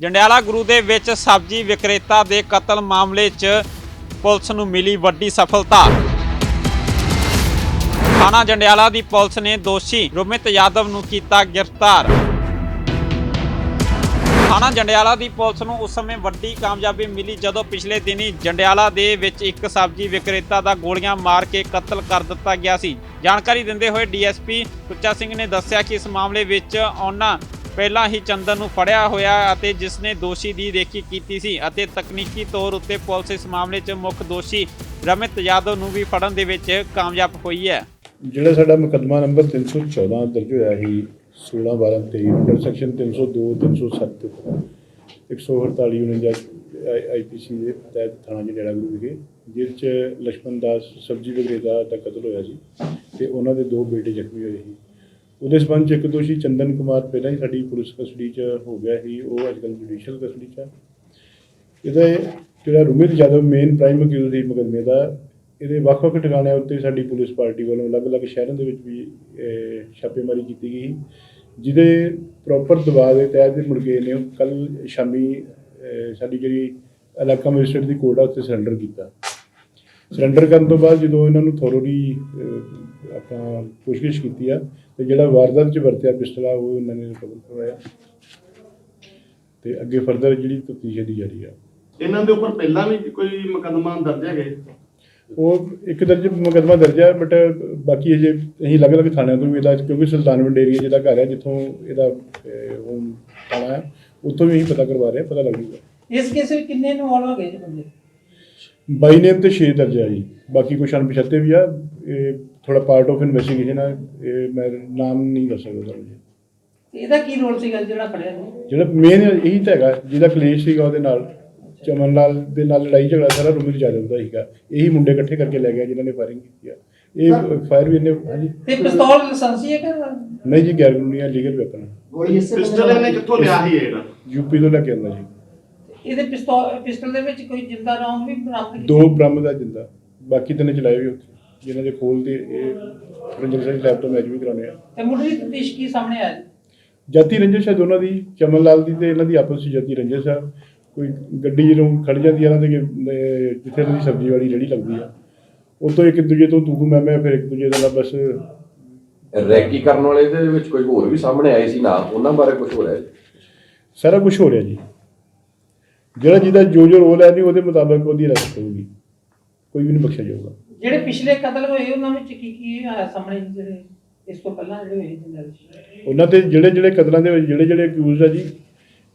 ਜੰਡਿਆਲਾ ਗੁਰੂ ਦੇ ਵਿੱਚ ਸਬਜ਼ੀ ਵਿਕਰੇਤਾ ਦੇ ਕਤਲ ਮਾਮਲੇ 'ਚ ਪੁਲਿਸ ਨੂੰ ਮਿਲੀ ਵੱਡੀ ਸਫਲਤਾ। ਥਾਣਾ ਜੰਡਿਆਲਾ ਦੀ ਪੁਲਿਸ ਨੇ ਦੋਸ਼ੀ ਰੋਮਿਤ ਯਾਦਵ ਨੂੰ ਕੀਤਾ ਗ੍ਰਿਫਤਾਰ। ਥਾਣਾ ਜੰਡਿਆਲਾ ਦੀ ਪੁਲਿਸ ਨੂੰ ਉਸ ਸਮੇਂ ਵੱਡੀ ਕਾਮਯਾਬੀ ਮਿਲੀ ਜਦੋਂ ਪਿਛਲੇ ਦਿਨੀ ਜੰਡਿਆਲਾ ਦੇ ਵਿੱਚ ਇੱਕ ਸਬਜ਼ੀ ਵਿਕਰੇਤਾ ਦਾ ਗੋਲੀਆਂ ਮਾਰ ਕੇ ਕਤਲ ਕਰ ਦਿੱਤਾ ਗਿਆ ਸੀ। ਜਾਣਕਾਰੀ ਦਿੰਦੇ ਹੋਏ ਡੀਐਸਪੀ ਕੁੱਚਾ ਸਿੰਘ ਨੇ ਦੱਸਿਆ ਕਿ ਇਸ ਮਾਮਲੇ ਵਿੱਚ ਉਹਨਾਂ ਪਹਿਲਾਂ ਹੀ ਚੰਦਨ ਨੂੰ ਫੜਿਆ ਹੋਇਆ ਅਤੇ ਜਿਸ ਨੇ ਦੋਸ਼ੀ ਦੀ ਰੇਖੀ ਕੀਤੀ ਸੀ ਅਤੇ ਤਕਨੀਕੀ ਤੌਰ ਉੱਤੇ ਪੁਲਿਸ ਇਸ ਮਾਮਲੇ 'ਚ ਮੁੱਖ ਦੋਸ਼ੀ ਰਮਿਤ ਯਾਦਵ ਨੂੰ ਵੀ ਫੜਨ ਦੇ ਵਿੱਚ ਕਾਮਯਾਬ ਹੋਈ ਹੈ। ਜਿਹੜਾ ਸਾਡਾ ਮੁਕੱਦਮਾ ਨੰਬਰ 314 ਦਰਜ ਹੋਇਆ ਸੀ 16 12 23 ਅੰਡਰ ਸੈਕਸ਼ਨ 302 307 148 49 ਆਈਪੀਸੀ ਦੇ ਤਹਿਤ ਥਾਣਾ ਜਿਹੜਾ ਗੁਰੂ ਵਿਖੇ, ਜਿਸ ਚ ਲక్ష్మణ ਦਾਸ ਸਬਜੀ ਵਗੈਰਾ ਦਾ ਕਤਲ ਹੋਇਆ ਸੀ ਤੇ ਉਹਨਾਂ ਦੇ ਦੋ ਬੇਟੇ ਜ਼ਖਮੀ ਹੋਏ ਸੀ। ਉਹਦੇ ਸਬੰਧ ਚ ਇੱਕ ਦੋਸ਼ੀ ਚੰਦਨ ਕੁਮਾਰ ਪਹਿਲਾਂ ਹੀ ਸਾਡੀ ਪੁਲਿਸ ਕਸਟਡੀ ਚ ਹੋ ਗਿਆ ਸੀ, ਉਹ ਅੱਜ ਕੱਲ੍ਹ ਜੁਡੀਸ਼ੀਅਲ ਕਸਟਡੀ ਚ ਹੈ ਇਹਦਾ ਜਿਹੜਾ Rumit Yadav main prime accused ਸੀ ਮੁਕੱਦਮੇ ਦਾ, ਇਹਦੇ ਵੱਖ-ਵੱਖ ਟਿਕਾਣਿਆਂ ਉੱਤੇ ਸਾਡੀ ਪੁਲਿਸ ਪਾਰਟੀ ਵੱਲੋਂ ਅਲੱਗ-ਅਲੱਗ ਸ਼ਹਿਰਾਂ ਦੇ ਵਿੱਚ ਵੀ ਛਾਪੇਮਾਰੀ ਕੀਤੀ ਗਈ ਜਿਹਦੇ ਪ੍ਰੋਪਰ ਦਬਾਅ ਦੇ ਤਹਿਤ ਮੁੜ ਕੇ ਨੇ ਕੱਲ ਸ਼ਾਮੀ ਸਾਡੀ ਜਿਹੜੀ ਇਲਾਕਾ ਮੈਜਿਸਟਰੇਟ ਦੀ ਕੋਰਟ ਆ ਉੱਤੇ ਸਰੈਂਡਰ ਕੀਤਾ। ਸਰੈਂਡਰ ਕਰਨ ਤੋਂ ਬਾਅਦ ਜਦੋਂ ਇਹਨਾਂ ਨੂੰ ਥੋਰੋਲੀ ਆਪਾਂ ਪੁੱਛਗਿੱਛ ਕੀਤੀ ਆ ਤੇ ਜਿਹੜਾ ਵਾਰਦਾਤ 'ਚ ਵਰਤਿਆ ਪਿਸਟਲ ਆ ਉਹ ਉਹਨਾਂ ਨੇ ਰਿਕਵਰ ਕਰਵਾਇਆ। ਤੇ ਅੱਗੇ ਫਰਦਰ ਜਿਹੜੀ ਤਫਤੀਸ਼ ਦੀ ਜਾਰੀ ਆ। ਇਹਨਾਂ ਦੇ ਉੱਪਰ ਪਹਿਲਾਂ ਵੀ ਕੋਈ ਮੁਕੱਦਮਾ ਦਰਜ ਹੈਗੇ? ਉਹ ਇੱਕ ਦਰਜ ਮੁਕੱਦਮਾ ਦਰਜ ਹੈ ਬਟ ਬਾਕੀ ਅਜੇ ਅਸੀਂ ਅਲੱਗ-ਅਲੱਗ ਥਾਣਿਆਂ ਤੋਂ ਵੀ ਇਹਦਾ ਕਿਉਂਕਿ ਸੁਲਤਾਨਵਿੰਡ ਏਰੀਆ ਜਿਹਦਾ ਘਰ ਹੈ ਜਿੱਥੋਂ ਇਹਦਾ ਹੋਮ ਥਾਣਾ ਹੈ ਉੱਥੋਂ ਵੀ ਅਸੀਂ ਪਤਾ ਕਰਵਾ ਰਹੇ ਹਾਂ ਪਤਾ ਲੱਗ ਜੂਗਾ। ਇਸ ਕੇਸ ਵਿੱਚ ਕਿੰਨੇ ਇਨਵੋਲਵ ਹੋ ਗਏ ਜੀ ਬੰਦੇ? ਬਾਈ ਨੇਮ ਤੇ 6 ਦਰਜ ਹੈ ਜੀ। ਬਾਕੀ ਕੁਛ ਅਣਪਛਾਤੇ ਵੀ ਆ ਇਹ ਥੋੜਾ ਪਾਰਟ ਆਫ ਇਨਵੈਸਟੀਗੇਸ਼ਨ ਆ ਇਹ ਮੈਂ ਨਾਮ ਨਹੀਂ ਦੱਸ ਸਕਦਾ ਤੁਹਾਨੂੰ ਜੀ। ਇਹਦਾ ਕੀ ਰੋਲ ਸੀਗਾ ਜਿਹੜਾ ਫੜਿਆ ਜੀ ਜਿਹੜਾ ਮੇਨ ਇਹੀ ਤਾਂ ਹੈਗਾ ਜਿਹਦਾ ਕਲੇਸ਼ ਸੀਗਾ ਉਹਦੇ ਨਾਲ ਚਮਨ ਲਾਲ ਦੇ ਨਾਲ ਲੜਾਈ ਝਗੜਾ ਸਾਰਾ ਰੁਮਿਤ ਜਾਦਵ ਦਾ ਸੀਗਾ। ਇਹੀ ਮੁੰਡੇ ਇਕੱਠੇ ਕਰਕੇ ਲੈ ਗਿਆ ਜਿਨ੍ਹਾਂ ਨੇ ਫਾਇਰਿੰਗ ਕੀਤੀ ਆ। ਇਹ ਫਾਇਰ ਵੀ ਇਹਨੇ ਹਾਂਜੀ। ਤੇ ਪਿਸਤੌਲ ਲਾਇਸੈਂਸੀ ਹੈ ਕਿ ਨਹੀਂ ਜੀ ਗੈਰ ਕਾਨੂੰਨੀ ਲੀਗਲ ਵੈਪਨ ਗੋਲੀ ਪਿਸਟਲ ਇਹਨੇ ਕਿੱਥੋਂ ਲਿਆ ਸੀ ਇਹ? ਜਿਹੜਾ ਯੂਪੀ ਤੋਂ ਲੈ ਕੇ ਆਉਂਦਾ ਜੀ। ਇਹਦੇ ਪਿਸਤੌਲ ਪਿਸਟਲ ਦੇ ਵਿੱਚ ਕੋਈ ਜਿੰਦਾ ਰੌਂਦ ਵੀ ਬਰਾਮਦ ਕੀਤਾ ਦੋ ਬ੍ਰਹਮ ਦਾ ਜਿੰਦਾ। ਬਾਕੀ ਤਿੰਨ ਚਲਾਏ ਵੀ ਉੱਥੇ ਜਿਨ੍ਹਾਂ ਦੇ ਖੋਲ ਤੇ ਇਹ ਰੰਜਨ ਸਿੰਘ ਲੈਬ ਤੋਂ ਮੈਚ ਵੀ ਕਰਾਉਣੇ ਆ। ਤੇ ਮੁੱਢਲੀ ਤਫਤੀਸ਼ ਕੀ ਸਾਹਮਣੇ ਆਇਆ ਜੀ? ਜਾਤੀ ਰੰਜਿਸ਼ ਹੈ ਦੋਨਾਂ ਦੀ ਚਮਨ ਲਾਲ ਦੀ ਤੇ ਇਹਨਾਂ ਦੀ ਆਪਸ ਵਿੱਚ ਜਾਤੀ ਰੰਜਿਸ਼ ਆ ਕੋਈ ਗੱਡੀ ਜਦੋਂ ਖੜ ਜਾਂਦੀ ਆ ਇਹਨਾਂ ਦੇ ਅਹ, ਜਿੱਥੇ ਇਹਨਾਂ ਦੀ ਸਬਜ਼ੀ ਵਾਲੀ ਰੇਹੜੀ ਲੱਗਦੀ ਆ। ਉਤੋਂ ਇੱਕ ਦੂਜੇ ਤੋਂ ਤੂੰ ਮੈਂ ਮੈਂ ਫਿਰ ਇੱਕ ਦੂਜੇ ਦੇ ਬਸ ਰੈਕੀ ਕਰਨ ਵਾਲੇ ਦੇ ਵਿੱਚ ਕੋਈ ਹੋਰ ਵੀ ਸਾਹਮਣੇ ਆਏ ਸੀ ਨਾਲ? ਉਹਨਾਂ ਬਾਰੇ ਕੁਝ ਹੋ ਰਿਹਾ ਹੈ ਸਾਰਾ ਕੁਝ ਹੋ ਰਿਹਾ ਜੀ। ਜਿਹੜਾ ਜਿਹਦਾ ਜੋ ਜੋ ਰੋਲ ਹੈ ਨਹੀਂ ਉਹਦੇ ਮੁਤਾਬਕ ਉਹਦੀ ਅਰੈਸਟ ਹੋਊਗੀ। ਕੋਈ ਵੀ ਨਹੀਂ ਬਖਸ਼ਿਆ ਜਾਊਗਾ। ਜਿਹੜੇ ਪਿਛਲੇ ਕਤਲ ਹੋਏ ਉਹਨਾਂ ਵਿੱਚ ਕੀ ਕੀ ਆਇਆ ਸਾਹਮਣੇ ਜਿਹੜੇ ਇਸ ਤੋਂ ਪਹਿਲਾਂ ਜਿਹੜੇ ਹੋਏ ਜਿੰਨਾਂ ਵਿੱਚ? ਉਹਨਾਂ ਤੇ ਜਿਹੜੇ ਜਿਹੜੇ ਕਤਲਾਂ ਦੇ ਵਿੱਚ ਜਿਹੜੇ ਜਿਹੜੇ ਅਕਿਊਜ਼ ਆ ਜੀ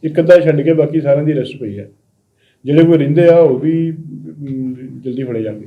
ਇੱਕ ਅੱਧਾ ਛੱਡ ਕੇ ਬਾਕੀ ਸਾਰਿਆਂ ਦੀ ਅਰੈਸਟ ਪਈ ਹੈ। ਜਿਹੜੇ ਕੋਈ ਰਹਿੰਦੇ ਆ ਉਹ ਵੀ ਜਲਦੀ ਫੜੇ ਜਾਣਗੇ।